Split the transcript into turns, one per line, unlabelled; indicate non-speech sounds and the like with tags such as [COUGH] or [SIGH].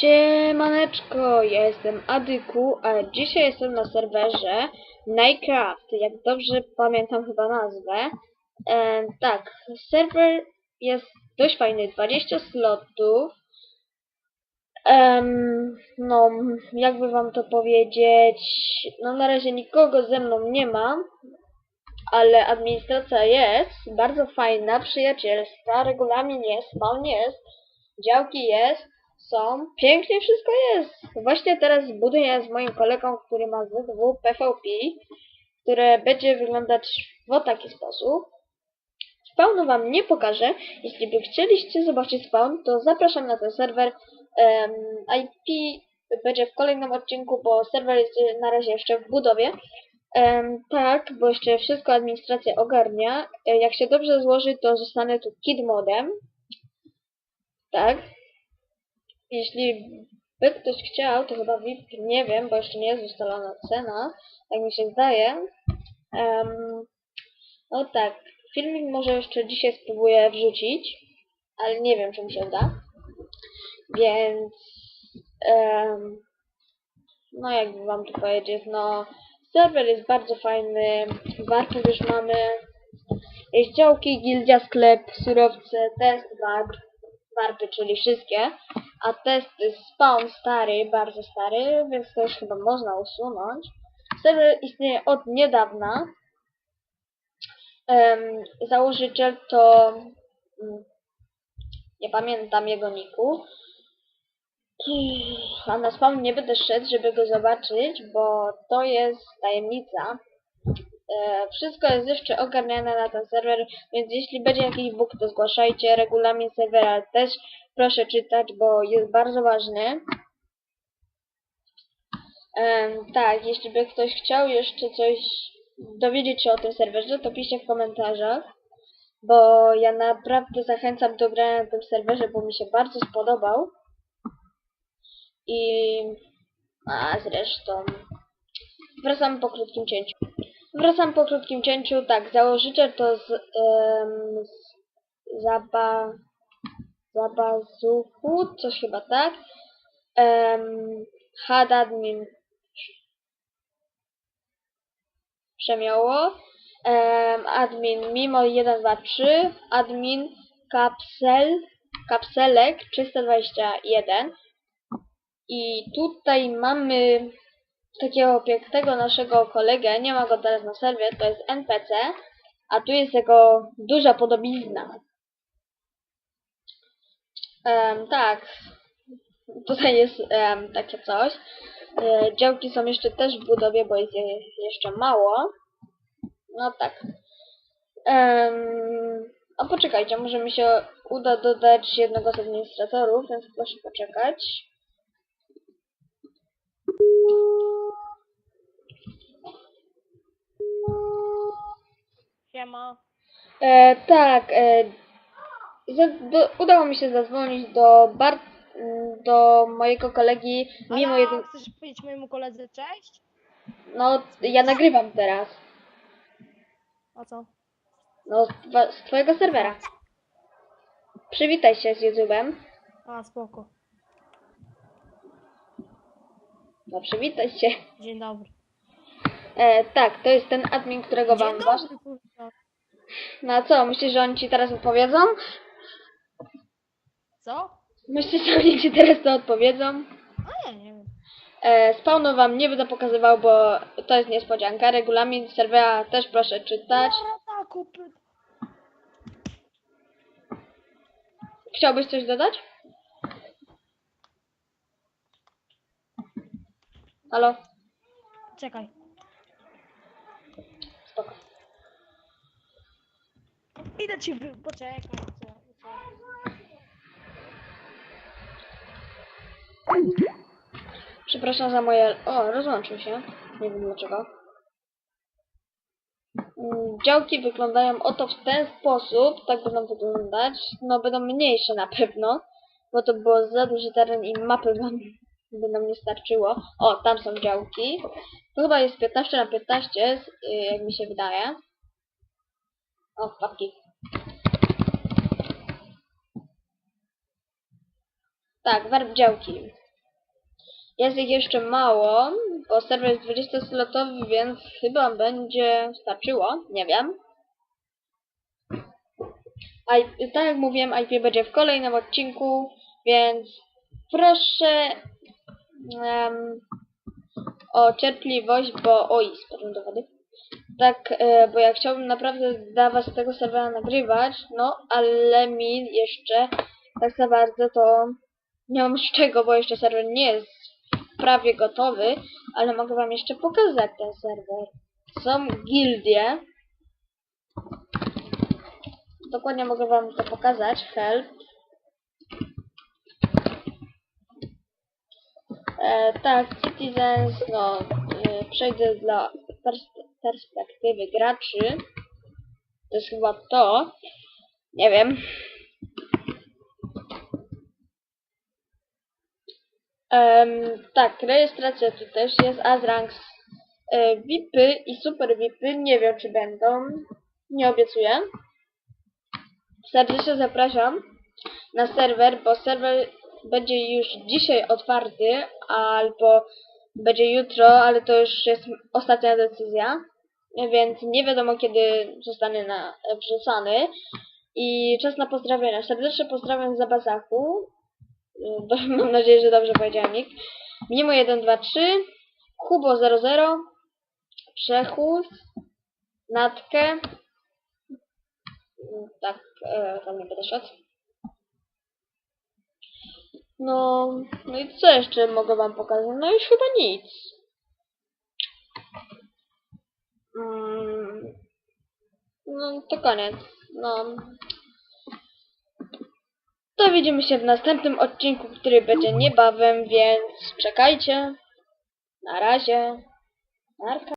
Siemaneczko, ja jestem Adyku, a dzisiaj jestem na serwerze Minecraft, jak dobrze pamiętam chyba nazwę. E, tak, serwer jest dość fajny, 20 slotów. Em, no, jakby wam to powiedzieć, no na razie nikogo ze mną nie ma, ale administracja jest bardzo fajna, przyjacielska, regulamin jest, spawn jest, działki jest, są, pięknie wszystko jest. Właśnie teraz buduję z moim kolegą, który ma ZW PvP, które będzie wyglądać w taki sposób. Spawnu wam nie pokażę. Jeśli by chcieliście zobaczyć spawn, to zapraszam na ten serwer. Em, IP będzie w kolejnym odcinku, bo serwer jest na razie jeszcze w budowie. Em, tak, bo jeszcze wszystko administracja ogarnia. E, Jak się dobrze złoży, to zostanę tu kid modem. Tak. Jeśli by ktoś chciał, to chyba VIP, nie wiem, bo jeszcze nie jest ustalona cena, tak mi się zdaje. No tak, filmik może jeszcze dzisiaj spróbuję wrzucić, ale nie wiem, czy mi się uda. Więc, em, no jakby wam tu powiedzieć, no serwer jest bardzo fajny, warto już mamy, jest działki, gildia, sklep, surowce, test, warp, czyli wszystkie, a test spawn stary, bardzo stary, więc już chyba można usunąć. Serwer istnieje od niedawna. Em, założyciel to... mm, Nie pamiętam jego niku. A na spawn nie będę szedł, żeby go zobaczyć, bo to jest tajemnica. E, wszystko jest jeszcze ogarniane na ten serwer, więc jeśli będzie jakiś bóg, to zgłaszajcie. Regulamin serwera też proszę czytać, bo jest bardzo ważny. Em, tak, jeśli by ktoś chciał jeszcze coś dowiedzieć się o tym serwerze, to piszcie w komentarzach, bo ja naprawdę zachęcam do grania na tym serwerze, bo mi się bardzo spodobał. I... A zresztą... Wracam po krótkim cięciu. Wracam po krótkim cięciu, tak, założyciel to z... Um, z zaba... Zabazuchu, coś chyba tak. Um, Hadadmin Przemiało. Um, admin Mimo 123, admin Kapsel, Kapselek 321. I tutaj mamy takiego pięknego naszego kolegę, nie ma go teraz na serwie, to jest NPC, a tu jest jego duża podobizna. Em, tak, tutaj jest em, takie coś. E, działki są jeszcze też w budowie, bo jest je jeszcze mało. No tak. Um, a poczekajcie, może mi się uda dodać jednego z administratorów, więc proszę poczekać.
Siema.
E, tak, e, do, udało mi się zadzwonić do Bart, m, do mojego kolegi, mimo
Ala,
jednego...
chcesz powiedzieć mojemu koledze cześć?
No, ja nagrywam teraz.
A co?
No, z, z twojego serwera. Przywitaj się z YouTube'em.
A, spoko.
No, przywitaj się.
Dzień dobry.
E, tak, to jest ten admin, którego wam
Dzień
wasz...
dobry, kurwa.
No a co, myślisz, że oni ci teraz odpowiedzą?
Co?
Oni ci teraz to odpowiedzą?
A ja nie wiem.
E, spawnu wam nie będę pokazywał, bo to jest niespodzianka. Regulamin serwera też proszę czytać.
Dobra, tak.
Chciałbyś coś dodać? Halo?
Czekaj.
Spoko.
Idę ci wy... Poczekaj. co- co?
Przepraszam za moje... O, rozłączył się. Nie wiem dlaczego. Mm, Działki wyglądają oto w ten sposób. Tak będą wyglądać. No, będą mniejsze na pewno. Bo to było za duży teren i mapy wam by nam nie starczyło. O, tam są działki. To chyba jest 15 na 15, z- y, jak mi się wydaje. O, wpadki. Tak, warp działki. Jest ich jeszcze mało, bo serwer jest 20-slotowy, więc chyba będzie starczyło, nie wiem. I, tak jak mówiłem, IP będzie w kolejnym odcinku, więc proszę em, o cierpliwość, bo... Oj, spadłem do wody. Tak, e, bo ja chciałbym naprawdę dla was tego serwera nagrywać, no, ale mi jeszcze tak za bardzo to nie mam z czego, bo jeszcze serwer nie jest prawie gotowy, ale mogę wam jeszcze pokazać ten serwer. Są gildie. Dokładnie mogę wam to pokazać. Help. E, tak, Citizens, no, e, przejdę dla pers perspektywy graczy. To jest chyba to. Nie wiem. Em, tak, rejestracja tu też jest, Azranks. E, VIPy i Super VIPy nie wiem czy będą. Nie obiecuję. Serdecznie zapraszam na serwer, bo serwer będzie już dzisiaj otwarty, albo będzie jutro, ale to już jest ostatnia decyzja. Więc nie wiadomo kiedy zostanie na, wrzucony. I czas na pozdrowienia. Serdecznie pozdrawiam z Zabazachu. Bo- [LAUGHS] Mam nadzieję, że dobrze powiedziałem nick. Minimo 1, 2, 3. Kubo 00. Przechód. Natkę. Tak, e, tam nie będę szedł. No, no i co jeszcze mogę wam pokazać? No już chyba nic. Mm, no to koniec. No. To widzimy się w następnym odcinku, który będzie niebawem, więc czekajcie. Na razie. Narka.